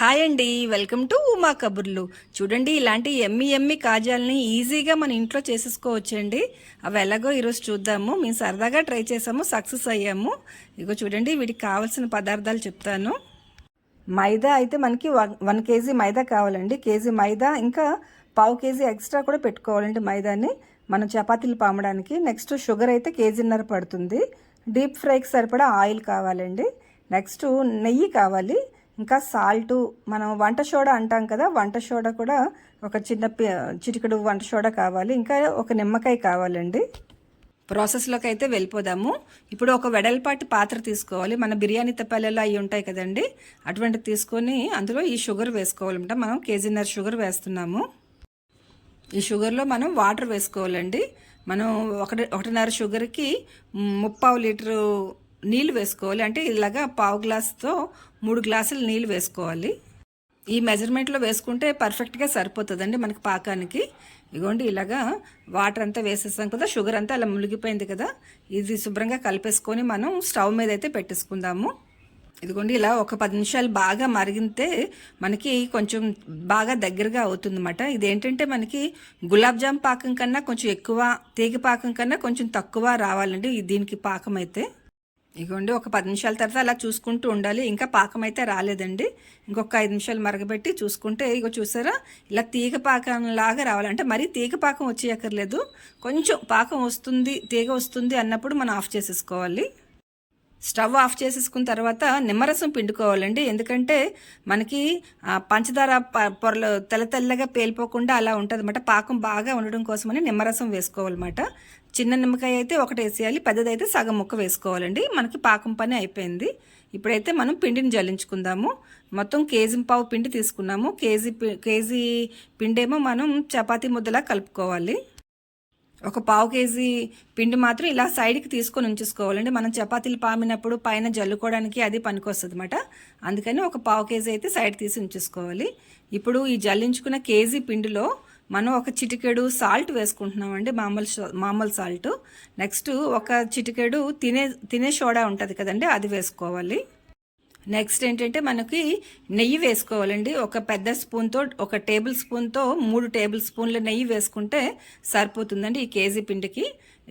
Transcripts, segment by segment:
Hi అండి welcome to Uma కబుర్లు. చూడండి ఇలాంటి ఎమ్మి ఎమ్మి కాజాలని ఈజీగా మన ఇంట్లో చేసేసుకోవచ్చండి. అవి ఎలాగో ఈరోజు చూద్దాము. మేము సరదాగా ట్రై చేసాము సక్సెస్ అయ్యాము. ఇగో చూడండి వీటికి కావాల్సిన పదార్థాలు చెప్తాను. మైదా అయితే మనకి వన్ వన్ కేజీ మైదా కావాలండి. కేజీ మైదా ఇంకా పావు కేజీ ఎక్స్ట్రా కూడా పెట్టుకోవాలండి మైదాని. మనం చపాతీలు పామడానికి. నెక్స్ట్ షుగర్ అయితే కేజీన్నర పడుతుంది. డీప్ ఫ్రైకి సరిపడా ఆయిల్ కావాలండి. నెక్స్ట్ నెయ్యి కావాలి. ఇంకా సాల్టు మనం వంట సోడా అంటాం కదా వంట సోడా కూడా ఒక చిన్న పి- వంట సోడా కావాలి. ఇంకా ఒక నిమ్మకాయ కావాలండి. ప్రాసెస్లోకి అయితే వెళ్ళిపోదాము. ఇప్పుడు ఒక వెడల్పాటి పాత్ర తీసుకోవాలి. మన బిర్యానీ తప్పాలలో అవి ఉంటాయి కదండి. అటువంటి తీసుకొని అందులో ఈ షుగర్ వేసుకోవాలంట. మనం కేజీన్నర షుగర్ వేస్తున్నాము. ఈ షుగర్లో మనం వాటర్ వేసుకోవాలండి. మనం ఒకటి ఒకటిన్నర షుగర్కి ముప్పావు లీటరు నీళ్ళు వేసుకోవాలి. అంటే ఇలాగా పావు గ్లాస్తో మూడు గ్లాసులు నీళ్ళు వేసుకోవాలి. ఈ మెజర్మెంట్లో వేసుకుంటే పర్ఫెక్ట్గా సరిపోతుందండి మనకి పాకానికి. ఇగోండి ఇలాగా వాటర్ అంతా వేసేస్తాం కదా షుగర్ అంతా అలా మునిగిపోయింది కదా ఇది శుభ్రంగా కలిపేసుకొని మనం స్టవ్ మీద అయితే పెట్టేసుకుందాము. ఇదిగోండి ఇలా ఒక పది నిమిషాలు బాగా మరిగితే మనకి కొంచెం బాగా దగ్గరగా అవుతుందన్నమాట. ఇదేంటంటే మనకి గులాబ్ జామ్ పాకం కన్నా కొంచెం ఎక్కువ తీగ పాకం కన్నా కొంచెం తక్కువ రావాలండి దీనికి పాకం అయితే. ఇగోండి ఒక పది నిమిషాల తర్వాత అలా చూసుకుంటూ ఉండాలి. ఇంకా పాకం అయితే రాలేదండి. ఇంకొక ఐదు నిమిషాలు మరగబెట్టి చూసుకుంటే ఇగో చూసారా? ఇలా తీగ పాకం లాగా మరీ తీగ పాకం వచ్చేయక్కర్లేదు. కొంచెం పాకం వస్తుంది తీగ వస్తుంది అన్నప్పుడు మనం ఆఫ్ చేసేసుకోవాలి. స్టవ్ ఆఫ్ చేసేసుకున్న తర్వాత నిమ్మరసం పిండుకోవాలండి. ఎందుకంటే మనకి పంచదార పొరలు తెల్ల తెల్లగా పేలిపోకుండా అలా ఉంటుంది అనమాట పాకం బాగా ఉండడం కోసమని నిమ్మరసం వేసుకోవాలన్నమాట. చిన్న నిమ్మకాయ అయితే ఒకటి వేసేయాలి పెద్దదైతే సగం ముక్క వేసుకోవాలండి. మనకి పాకం పని అయిపోయింది. ఇప్పుడైతే మనం పిండిని జల్లించుకుందాము. మొత్తం కేజీ పావు పిండి తీసుకున్నాము. కేజీ కేజీ పిండేమో మనం చపాతీ ముద్దలా కలుపుకోవాలి. ఒక పావు కేజీ పిండి మాత్రం ఇలా సైడ్కి తీసుకొని ఉంచుకోవాలండి మనం చపాతీలు పామినప్పుడు పైన జల్లుకోవడానికి అది పనికొస్తుంది అనమాట అందుకని ఒక పావు కేజీ అయితే సైడ్ తీసి ఉంచుకోవాలి ఇప్పుడు ఈ జల్లించుకున్న కేజీ పిండిలో మనం ఒక చిటికెడు సాల్ట్ వేసుకుంటున్నామండి మామూలు మామూలు సాల్ట్. నెక్స్ట్ ఒక చిటికెడు తినే తినే సోడా ఉంటుంది కదండి అది వేసుకోవాలి. నెక్స్ట్ ఏంటంటే మనకి నెయ్యి వేసుకోవాలండి. ఒక పెద్ద స్పూన్తో ఒక టేబుల్ స్పూన్తో మూడు టేబుల్ స్పూన్ల నెయ్యి వేసుకుంటే సరిపోతుందండి ఈ కేజీ పిండికి.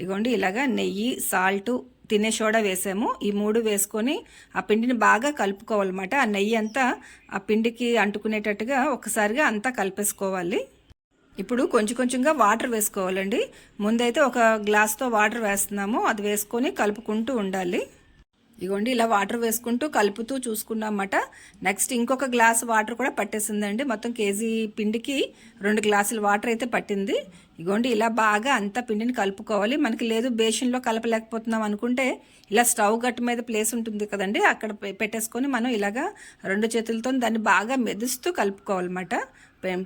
ఇగోండి ఇలాగా నెయ్యి సాల్ట్ తినే సోడా వేసాము. ఈ మూడు వేసుకొని ఆ పిండిని బాగా కలుపుకోవాలన్నమాట. ఆ నెయ్యి అంతా ఆ పిండికి అంటుకునేటట్టుగా ఒకసారిగా అంతా కలిపేసుకోవాలి. ఇప్పుడు కొంచెం కొంచెంగా వాటర్ వేసుకోవాలండి. ముందైతే ఒక గ్లాస్తో వాటర్ వేస్తున్నాము. అది వేసుకొని కలుపుకుంటూ ఉండాలి. ఇగోండి ఇలా వాటర్ వేసుకుంటూ కలుపుతూ చూసుకున్నామట. నెక్స్ట్ ఇంకొక గ్లాస్ వాటర్ కూడా పట్టేసిందండి. మొత్తం కేజీ పిండికి రెండు గ్లాసులు వాటర్ అయితే పట్టింది. ఇగోండి ఇలా బాగా అంతా పిండిని కలుపుకోవాలి. మనకి లేదు బేషన్లో కలపలేకపోతున్నాం అనుకుంటే ఇలా స్టవ్ గట్టు మీద ప్లేస్ ఉంటుంది కదండి అక్కడ పె- పెట్టేసుకొని మనం ఇలాగా రెండు చేతులతో దాన్ని బాగా మెదుస్తూ కలుపుకోవాలన్నమాట.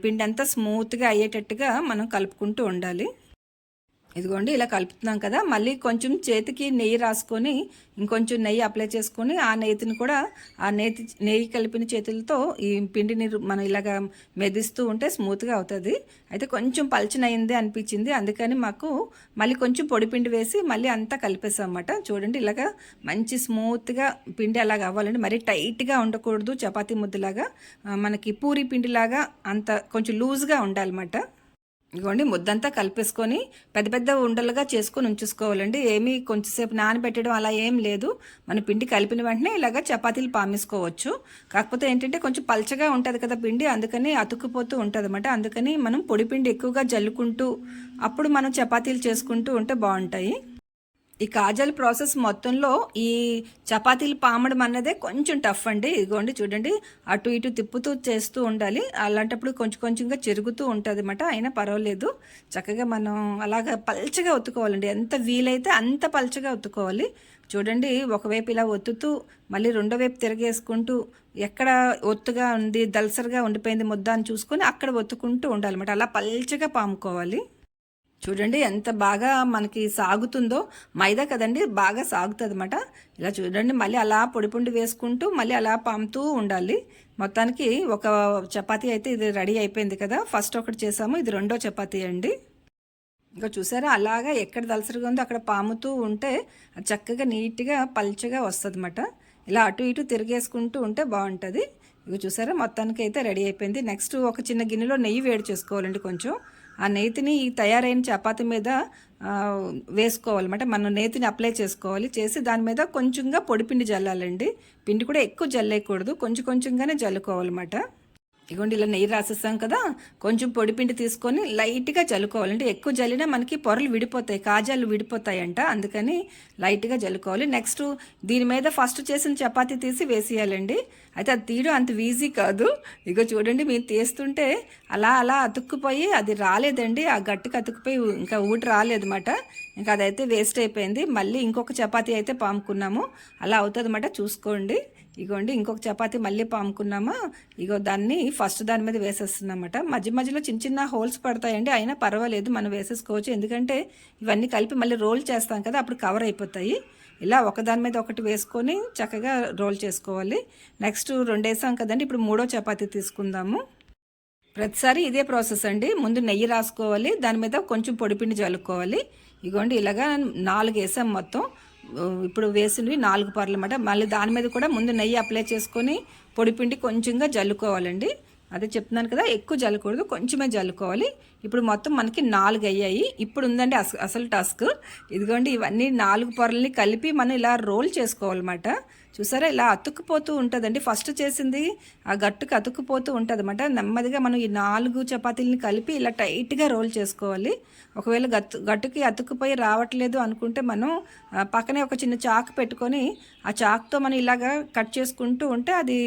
పిండి అంతా స్మూత్గా అయ్యేటట్టుగా మనం కలుపుకుంటూ ఉండాలి. ఇదిగోండి ఇలా కలుపుతున్నాం కదా. మళ్ళీ కొంచెం చేతికి నెయ్యి రాసుకొని ఇంకొంచెం నెయ్యి అప్లై చేసుకొని ఆ నెయ్యిని కూడా ఆ నెయ్యి నెయ్యి కలిపిన చేతులతో ఈ పిండిని మనం ఇలాగా మెదిస్తూ ఉంటే స్మూత్గా అవుతుంది. అయితే కొంచెం పల్చనయింది అనిపించింది. అందుకని మాకు మళ్ళీ కొంచెం పొడి పిండి వేసి మళ్ళీ అంతా కలిపేసాం అన్నమాట. చూడండి ఇలాగా మంచి స్మూత్గా పిండి అలాగా అవ్వాలండి. మరీ టైట్గా ఉండకూడదు చపాతీ ముద్దలాగా. మనకి పూరి పిండిలాగా అంత కొంచెం లూజ్గా ఉండాలన్నమాట. ఇదిగోండి ముద్దంతా కలిపేసుకొని పెద్ద పెద్ద ఉండలుగా చేసుకొని ఉంచుకోవాలండి. ఏమీ కొంచెంసేపు నానబెట్టడం అలా ఏం లేదు. మన పిండి కలిపిన వెంటనే ఇలాగ చపాతీలు పామేసుకోవచ్చు. కాకపోతే ఏంటంటే కొంచెం పల్చగా ఉంటుంది కదా పిండి అందుకని అతుక్కుపోతూ ఉంటుంది అనమాట అందుకని మనం పొడి పిండి ఎక్కువగా జల్లుకుంటూ అప్పుడు మనం చపాతీలు చేసుకుంటూ ఉంటే బాగుంటాయి. ఈ కాజల్ ప్రాసెస్ మొత్తంలో ఈ చపాతీలు పామడం అన్నదే కొంచెం టఫ్ అండి. ఇదిగోండి చూడండి. అటు ఇటు తిప్పుతూ చేస్తూ ఉండాలి. అలాంటప్పుడు కొంచెం కొంచెంగా చెరుగుతూ ఉంటుంది అనమాట అయినా పర్వాలేదు. చక్కగా మనం అలాగ పల్చగా ఒత్తుకోవాలండి. ఎంత వీలైతే అంత పల్చగా ఒత్తుకోవాలి. చూడండి ఒకవైపు ఇలా ఒత్తుతూ మళ్ళీ రెండో వైపు తిరగేసుకుంటూ ఎక్కడ ఒత్తుగా ఉంది దల్సరిగా ఉండిపోయింది ముద్ద అని చూసుకొని అక్కడ ఒత్తుకుంటూ ఉండాలన్నమాట. అలా పల్చగా పాముకోవాలి. చూడండి ఎంత బాగా మనకి సాగుతుందో. మైదా కదండి బాగా సాగుతుంది అనమాట ఇలా చూడండి మళ్ళీ అలా పొడి పొండి వేసుకుంటూ మళ్ళీ అలా పాముతూ ఉండాలి. మొత్తానికి ఒక చపాతీ అయితే ఇది రెడీ అయిపోయింది కదా. ఫస్ట్ ఒకటి చేసాము ఇది రెండో చపాతీ అండి. ఇంకా చూసారా అలాగా ఎక్కడ దలసరిగా ఉందో అక్కడ పాముతూ ఉంటే చక్కగా నీట్గా పల్చగా వస్తుంది ఇలా అటు ఇటు తిరిగేసుకుంటూ ఉంటే బాగుంటుంది. ఇక చూసారా మొత్తానికి అయితే రెడీ అయిపోయింది. నెక్స్ట్ ఒక చిన్న గిన్నెలో నెయ్యి వేడి చేసుకోవాలండి కొంచెం. ఆ నేతిని ఈ తయారైన చపాతి మీద ఆ, వేసుకోవాలన్నమాట మనం నేతిని అప్లై చేసుకోవాలి. చేసి దాని మీద కొంచెంగా పొడిపిండి జల్లాలండి. పిండి కూడా ఎక్కువ జల్లేయకూడదు. కొంచెం కొంచెంగానే జల్లుకోవాలన్నమాట. ఇగోండి ఇలా నెయ్యి రాసేస్తాం కదా కొంచెం పొడిపిండి తీసుకొని లైట్గా జల్లుకోవాలంటే ఎక్కువ జల్లినా మనకి పొరలు విడిపోతాయి కాజాలు విడిపోతాయంట. అందుకని లైట్గా జల్లుకోవాలి నెక్స్ట్ దీని మీద ఫస్ట్ చేసిన చపాతీ తీసి వేసేయాలండి. అయితే అది తీయడం అంత ఈజీ కాదు. ఇగో చూడండి మీరు తీస్తుంటే అలా అలా అతుక్కుపోయి అది రాలేదండి. ఆ గట్టుకు అతుక్కుపోయి ఇంకా ఊటి రాలేదన్నమాట. ఇంకా అదైతే వేస్ట్ అయిపోయింది. మళ్ళీ ఇంకొక చపాతీ అయితే పాముకున్నాము. అలా అవుతుంది చూసుకోండి. ఇగోండి ఇంకొక చపాతి మళ్ళీ పాముకున్నామా? ఇగో దాన్ని ఫస్ట్ దాని మీద వేసేస్తున్నామట. మధ్య మధ్యలో చిన్న చిన్న హోల్స్ పడతాయండి అయినా పర్వాలేదు మనం వేసేసుకోవచ్చు. ఎందుకంటే ఇవన్నీ కలిపి మళ్ళీ రోల్ చేస్తాం కదా అప్పుడు కవర్ అయిపోతాయి. ఇలా ఒకదాని మీద ఒకటి వేసుకొని చక్కగా రోల్ చేసుకోవాలి. నెక్స్ట్ రెండు వేసాం కదండి ఇప్పుడు మూడో చపాతీ తీసుకుందాము. ప్రతిసారి ఇదే ప్రాసెస్ అండి. ముందు నెయ్యి రాసుకోవాలి దాని మీద కొంచెం పొడిపిండి జల్లుకోవాలి. ఇగోండి ఇలాగా నాలుగు వేసాం మొత్తం. ఇప్పుడు వేసినవి నాలుగు పర్లు అనమాట మళ్ళీ దాని మీద కూడా ముందు నెయ్యి అప్లై చేసుకొని పొడిపిండి కొంచెంగా జల్లుకోవాలండి. అదే చెప్తున్నాను కదా ఎక్కువ జల్లకూడదు కొంచెమే జల్లుకోవాలి. ఇప్పుడు మొత్తం మనకి నాలుగు అయ్యాయి. ఇప్పుడు ఉందండి అసలు టాస్క్ ఇదిగోండి ఇవన్నీ నాలుగు పొరల్ని కలిపి మనం ఇలా రోల్ చేసుకోవాలన్నమాట. చూసారా? ఇలా అతుక్కుపోతూ ఉంటుందండి. ఫస్ట్ చేసింది ఆ గట్టుకు అతుక్కుపోతూ ఉంటుంది అనమాట నెమ్మదిగా మనం ఈ నాలుగు చపాతీలని కలిపి ఇలా టైట్గా రోల్ చేసుకోవాలి. ఒకవేళ గత్తు గట్టుకి అతుక్కుపోయి రావట్లేదు అనుకుంటే మనం పక్కనే ఒక చిన్న చాకు పెట్టుకొని ఆ చాకుతో మనం ఇలాగా కట్ చేసుకుంటూ ఉంటే అది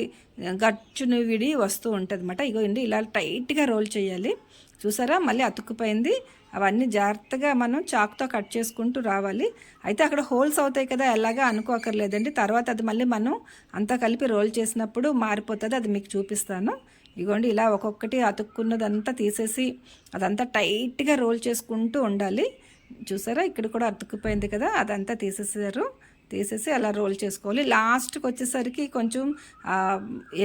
గచ్చును విడి వస్తూ ఉంటుంది అనమాట ఇగో ఇండి ఇలా టైట్గా రోల్ చేయాలి. చూసారా? మళ్ళీ అతుక్కుపోయింది. అవన్నీ జాగ్రత్తగా మనం చాక్తో కట్ చేసుకుంటూ రావాలి. అయితే అక్కడ హోల్స్ అవుతాయి కదా ఎలాగా అనుకోకర్లేదండి. తర్వాత అది మళ్ళీ మనం అంతా కలిపి రోల్ చేసినప్పుడు మారిపోతుంది. అది మీకు చూపిస్తాను. ఇగోండి ఇలా ఒక్కొక్కటి అతుక్కున్నదంతా తీసేసి అదంతా టైట్గా రోల్ చేసుకుంటూ ఉండాలి. చూసారా? ఇక్కడ కూడా అతుక్కుపోయింది కదా అదంతా తీసేసారు. తీసేసి అలా రోల్ చేసుకోవాలి. లాస్ట్కి వచ్చేసరికి కొంచెం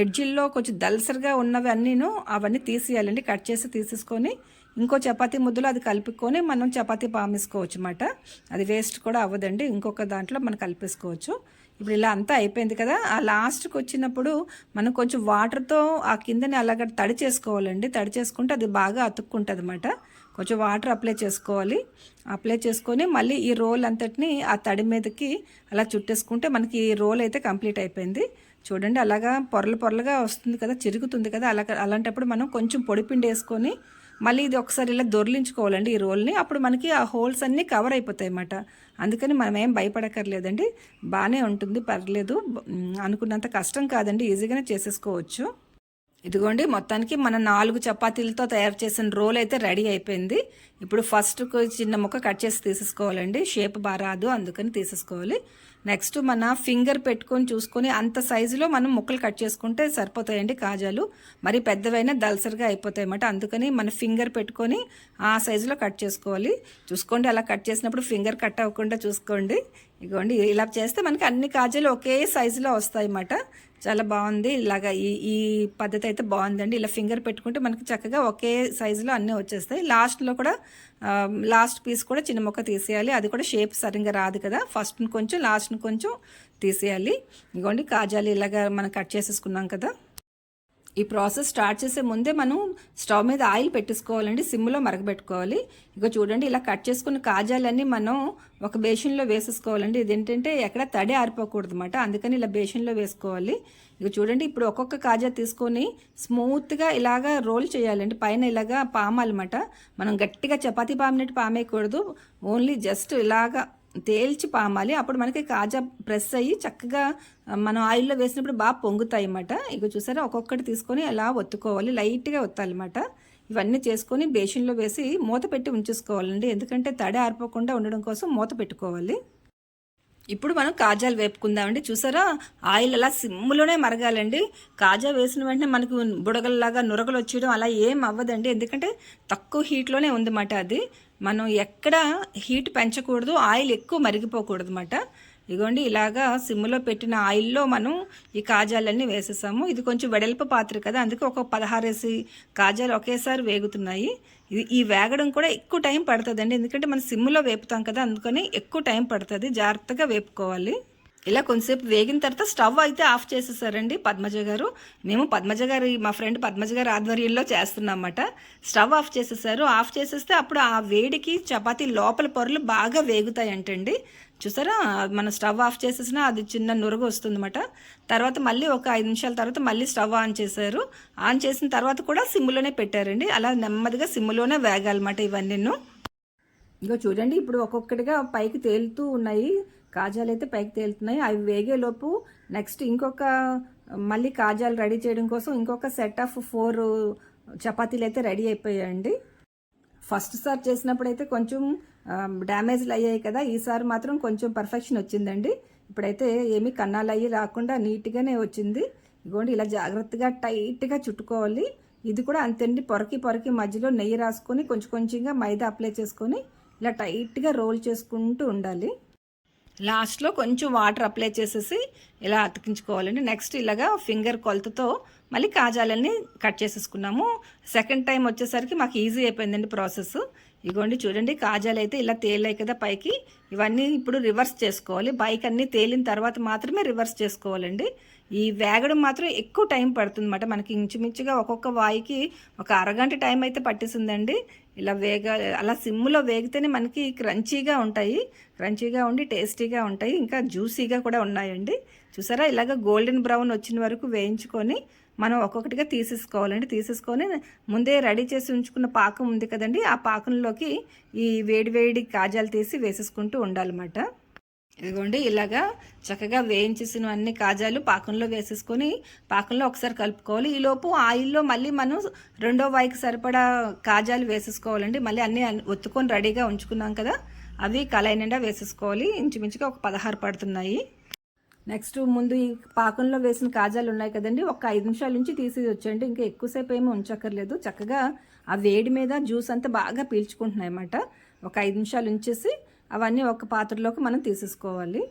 ఎడ్జిల్లో కొంచెం దల్సర్గా ఉన్నవి అన్నీను అవన్నీ తీసేయాలండి. కట్ చేసి తీసేసుకొని ఇంకో చపాతీ ముద్దలో అది కలుపుకొని మనం చపాతీ పామేసుకోవచ్చు అన్నమాట అది వేస్ట్ కూడా అవ్వదండి. ఇంకొక దాంట్లో మనం కలిపేసుకోవచ్చు. ఇప్పుడు ఇలా అంతా అయిపోయింది కదా. ఆ లాస్ట్కి వచ్చినప్పుడు మనం కొంచెం వాటర్తో ఆ కిందని అలాగ తడి చేసుకోవాలండి. తడి చేసుకుంటే అది బాగా అతుక్కుంటుంది అనమాట కొంచెం వాటర్ అప్లై చేసుకోవాలి. అప్లై చేసుకొని మళ్ళీ ఈ రోల్ అంతటిని ఆ తడి మీదకి అలా చుట్టేసుకుంటే మనకి ఈ రోల్ అయితే కంప్లీట్ అయిపోయింది. చూడండి అలాగా పొరలు పొరలుగా వస్తుంది కదా చిరుగుతుంది కదా. అలా అలాంటప్పుడు మనం కొంచెం పొడిపిండి వేసుకొని మళ్ళీ ఇది ఒకసారి ఇలా దొర్లించుకోవాలండి ఈ రోల్ని. అప్పుడు మనకి ఆ హోల్స్ అన్నీ కవర్ అయిపోతాయి అన్నమాట అందుకని మనం ఏం భయపడక్కర్లేదండి. బాగానే ఉంటుంది పర్లేదు. అనుకున్నంత కష్టం కాదండి. ఈజీగానే చేసేసుకోవచ్చు. ఇదిగోండి మొత్తానికి మన నాలుగు చపాతీలతో తయారు చేసిన రోల్ అయితే రెడీ అయిపోయింది. ఇప్పుడు ఫస్ట్ చిన్న ముక్క కట్ చేసి తీసేసుకోవాలండి. షేప్ బాగా రాదు అందుకని తీసేసుకోవాలి. నెక్స్ట్ మన ఫింగర్ పెట్టుకొని చూసుకొని అంత సైజులో మనం ముక్కలు కట్ చేసుకుంటే సరిపోతాయండి కాజాలు. మరి పెద్దవైనా దల్సరిగా అయిపోతాయి అన్నమాట. అందుకని మన ఫింగర్ పెట్టుకొని ఆ సైజులో కట్ చేసుకోవాలి. చూసుకోండి అలా కట్ చేసినప్పుడు ఫింగర్ కట్ అవ్వకుండా చూసుకోండి. ఇగోండి ఇలా చేస్తే మనకి అన్ని కాజాలు ఒకే సైజులో వస్తాయి అన్నమాట. చాలా బాగుంది. ఇలాగా ఈ ఈ పద్ధతి అయితే బాగుందండి. ఇలా ఫింగర్ పెట్టుకుంటే మనకి చక్కగా ఒకే సైజులో అన్నీ వచ్చేస్తాయి. లాస్ట్లో కూడా లాస్ట్ పీస్ కూడా చిన్న మొక్క తీసేయాలి. అది కూడా షేప్ సరిగ్గా రాదు కదా. ఫస్ట్ని కొంచెం లాస్ట్ని కొంచెం తీసేయాలి. ఇదిగోండి కాజాలు ఇలాగా మనం కట్ చేసేసుకున్నాం కదా. ఈ ప్రాసెస్ స్టార్ట్ చేసే ముందే మనం స్టవ్ మీద ఆయిల్ పెట్టేసుకోవాలండి సిమ్లో మరగబెట్టుకోవాలి. ఇక చూడండి ఇలా కట్ చేసుకున్న కాజాలన్నీ మనం ఒక బేషన్లో వేసేసుకోవాలండి. ఇదేంటంటే ఎక్కడ తడి ఆరిపోకూడదు అనమాట అందుకని ఇలా బేషన్లో వేసుకోవాలి. ఇక చూడండి ఇప్పుడు ఒక్కొక్క కాజా తీసుకొని స్మూత్గా ఇలాగా రోల్ చేయాలండి. పైన ఇలాగా పామాలన్నమాట. మనం గట్టిగా చపాతీ పామినట్టు పామేయకూడదు. ఓన్లీ జస్ట్ ఇలాగా తేల్చి పామాలి. అప్పుడు మనకి కాజా ప్రెస్ అయ్యి చక్కగా మనం ఆయిల్లో వేసినప్పుడు బాగా పొంగుతాయి అన్నమాట ఇక చూసారా? ఒక్కొక్కటి తీసుకొని అలా ఒత్తుకోవాలి? లైట్గా ఒత్తాలన్నమాట. ఇవన్నీ చేసుకొని బేషన్లో వేసి మూత పెట్టి ఉంచేసుకోవాలండి. ఎందుకంటే తడి ఆరిపోకుండా ఉండడం కోసం మూత పెట్టుకోవాలి. ఇప్పుడు మనం కాజాలు వేపుకుందామండి. చూసారా? ఆయిల్ అలా సిమ్లోనే మరగాలండి. కాజా వేసిన వెంటనే మనకు బుడగల్లాగా నురగలు వచ్చేయడం అలా ఏం అవ్వదండి. ఎందుకంటే తక్కువ హీట్లోనే ఉందన్నమాట అది. మనం ఎక్కడ హీట్ పెంచకూడదు ఆయిల్ ఎక్కువ మరిగిపోకూడదు అనమాట ఇదిగోండి ఇలాగా సిమ్లో పెట్టిన ఆయిల్లో మనం ఈ కాజాలన్నీ వేసేసాము. ఇది కొంచెం వెడల్పు పాత్ర కదా అందుకే ఒక పదహారేసి కాజాలు ఒకేసారి వేగుతున్నాయి. ఇది ఈ వేగడం కూడా ఎక్కువ టైం పడుతుందండి ఎందుకంటే మనం సిమ్లో వేపుతాం కదా అందుకని ఎక్కువ టైం పడుతుంది. జాగ్రత్తగా వేపుకోవాలి. ఇలా కొంతసేపు వేగిన తర్వాత స్టవ్ అయితే ఆఫ్ చేసేసారండి పద్మజ గారు. మేము పద్మజ గారి మా ఫ్రెండ్ పద్మజ గారి ఆధ్వర్యంలో చేస్తున్నామన్నమాట. స్టవ్ ఆఫ్ చేసేసారు. ఆఫ్ చేసేస్తే అప్పుడు ఆ వేడికి చపాతీ లోపల పొరలు బాగా వేగుతాయి అంటండి చూసారా? మన స్టవ్ ఆఫ్ చేసేసినా అది చిన్న నురుగు వస్తుందన్నమాట. తర్వాత మళ్ళీ ఒక ఐదు నిమిషాల తర్వాత మళ్ళీ స్టవ్ ఆన్ చేశారు. ఆన్ చేసిన తర్వాత కూడా సిమ్లోనే పెట్టారండి. అలా నెమ్మదిగా సిమ్లోనే వేగాలన్నమాట ఇవన్నీ ఇంకో చూడండి ఇప్పుడు ఒక్కొక్కటిగా పైకి తేలుతూ ఉన్నాయి. కాజాలు అయితే పైకి తేలుతున్నాయి. అవి వేగేలోపు నెక్స్ట్ ఇంకొక మళ్ళీ కాజాలు రెడీ చేయడం కోసం ఇంకొక సెట్ ఆఫ్ ఫోర్ చపాతీలు అయితే రెడీ అయిపోయాయండి. ఫస్ట్ సార్ చేసినప్పుడు అయితే కొంచెం డ్యామేజ్లు అయ్యాయి కదా. ఈసారి మాత్రం కొంచెం పర్ఫెక్షన్ వచ్చిందండి. ఇప్పుడైతే ఏమీ కన్నాలు అయ్యి రాకుండా నీట్గానే వచ్చింది. ఇదిగోండి ఇలా జాగ్రత్తగా టైట్గా చుట్టుకోవాలి. ఇది కూడా అంతేండి పొరకి పొరకి మధ్యలో నెయ్యి రాసుకొని కొంచెం కొంచెంగా మైదా అప్లై చేసుకొని ఇలా టైట్గా రోల్ చేసుకుంటూ ఉండాలి. లాస్ట్లో కొంచెం వాటర్ అప్లై చేసేసి ఇలా అతికించుకోవాలండి. నెక్స్ట్ ఇలాగా ఫింగర్ కొలతతో మళ్ళీ కాజాలన్నీ కట్ చేసేసుకున్నాము. సెకండ్ టైం వచ్చేసరికి మాకు ఈజీ అయిపోయిందండి ప్రాసెస్. ఇగోండి చూడండి కాజాలు అయితే ఇలా తేలాయి కదా పైకి. ఇవన్నీ ఇప్పుడు రివర్స్ చేసుకోవాలి. బైక్ అన్నీ తేలిన తర్వాత మాత్రమే రివర్స్ చేసుకోవాలండి. ఈ వేగడం మాత్రం ఎక్కువ టైం పడుతుంది అనమాట మనకి ఇంచుమించుగా ఒక్కొక్క వాయికి ఒక అరగంట టైం అయితే పట్టేసిందండి ఇలా వేగ అలా సిమ్లో వేగితేనే మనకి క్రంచీగా ఉంటాయి. క్రంచీగా ఉండి టేస్టీగా ఉంటాయి. ఇంకా జ్యూసీగా కూడా ఉన్నాయండి. చూసారా? ఇలాగ గోల్డెన్ బ్రౌన్ వచ్చిన వరకు వేయించుకొని మనం ఒక్కొక్కటిగా తీసేసుకోవాలండి. తీసేసుకొని ముందే రెడీ చేసి ఉంచుకున్న పాకం ఉంది కదండి. ఆ పాకంలోకి ఈ వేడి వేడి కాజాలు తీసి వేసేసుకుంటూ ఉండాలన్నమాట. ఇదిగోండి ఇలాగా చక్కగా వేయించేసిన అన్ని కాజాలు పాకంలో వేసేసుకొని పాకంలో ఒకసారి కలుపుకోవాలి. ఈలోపు ఆయిల్లో మళ్ళీ మనం రెండో వాయికి సరిపడా కాజాలు వేసేసుకోవాలండి. మళ్ళీ అన్నీ ఒత్తుకొని రెడీగా ఉంచుకున్నాం కదా అవి కళాయి నిండా వేసేసుకోవాలి. ఇంచుమించుగా ఒక పదహారు పడుతున్నాయి. నెక్స్ట్ ముందు ఈ పాకంలో వేసిన కాజాలు ఉన్నాయి కదండి ఒక ఐదు నిమిషాల నుంచి తీసి వచ్చేయండి ఇంకా ఎక్కువసేపు ఏమీ ఉంచక్కర్లేదు. చక్కగా ఆ వేడి మీద జ్యూస్ అంతా బాగా పీల్చుకుంటున్నాయి అన్నమాట. ఒక ఐదు నిమిషాలు ఉంచేసి అవన్నీ ఒక పాత్రలోకి మనం తీసేసుకోవాలి.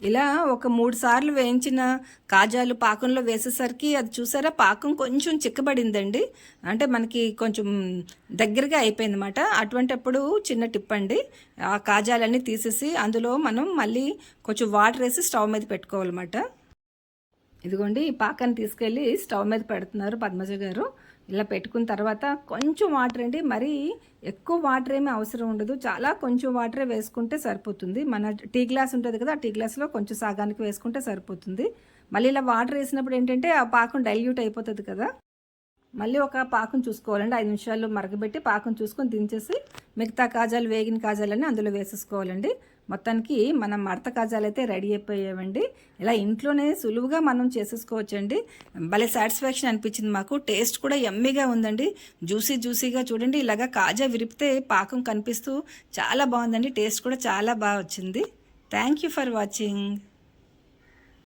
ఇలా ఒక మూడు సార్లు వేయించిన కాజాలు పాకంలో వేసేసరికి అది చూసారా? పాకం కొంచెం చిక్కబడిందండి. అంటే మనకి కొంచెం దగ్గరగా అయిపోయిందన్నమాట. అటువంటిప్పుడు చిన్న టిప్ అండి. ఆ కాజాలన్నీ తీసేసి అందులో మనం మళ్ళీ కొంచెం వాటర్ వేసి స్టవ్ మీద పెట్టుకోవాలన్నమాట. ఇదిగోండి ఈ పాకాన్ని తీసుకెళ్ళి స్టవ్ మీద పెడుతున్నారు పద్మజ గారు. ఇలా పెట్టుకున్న తర్వాత కొంచెం వాటర్ అండి. మరీ ఎక్కువ వాటర్ ఏమీ అవసరం ఉండదు. చాలా కొంచెం వాటరే వేసుకుంటే సరిపోతుంది. మన టీ గ్లాస్ ఉంటుంది కదా ఆ టీ గ్లాస్లో కొంచెం సాగానికి వేసుకుంటే సరిపోతుంది. మళ్ళీ ఇలా వాటర్ వేసినప్పుడు ఏంటంటే ఆ పాకం డైల్యూట్ అయిపోతుంది కదా. మళ్ళీ ఒక పాకం చూసుకోవాలండి. ఐదు నిమిషాలు మరగబెట్టి పాకం చూసుకొని దించేసి మిగతా కాజాలు వేగిన కాజాలన్నీ అందులో వేసేసుకోవాలండి. మొత్తానికి మనం మడత కాజాలు అయితే రెడీ అయిపోయామండి. ఇలా ఇంట్లోనే సులువుగా మనం చేసేసుకోవచ్చండి. భలే సాటిస్ఫాక్షన్ అనిపించింది మాకు. టేస్ట్ కూడా ఎమ్మీగా ఉందండి. జ్యూసీ జ్యూసీగా చూడండి. ఇలాగా కాజా విరిపితే పాకం కనిపిస్తూ చాలా బాగుందండి. టేస్ట్ కూడా చాలా బాగా వచ్చింది. Thank you for watching.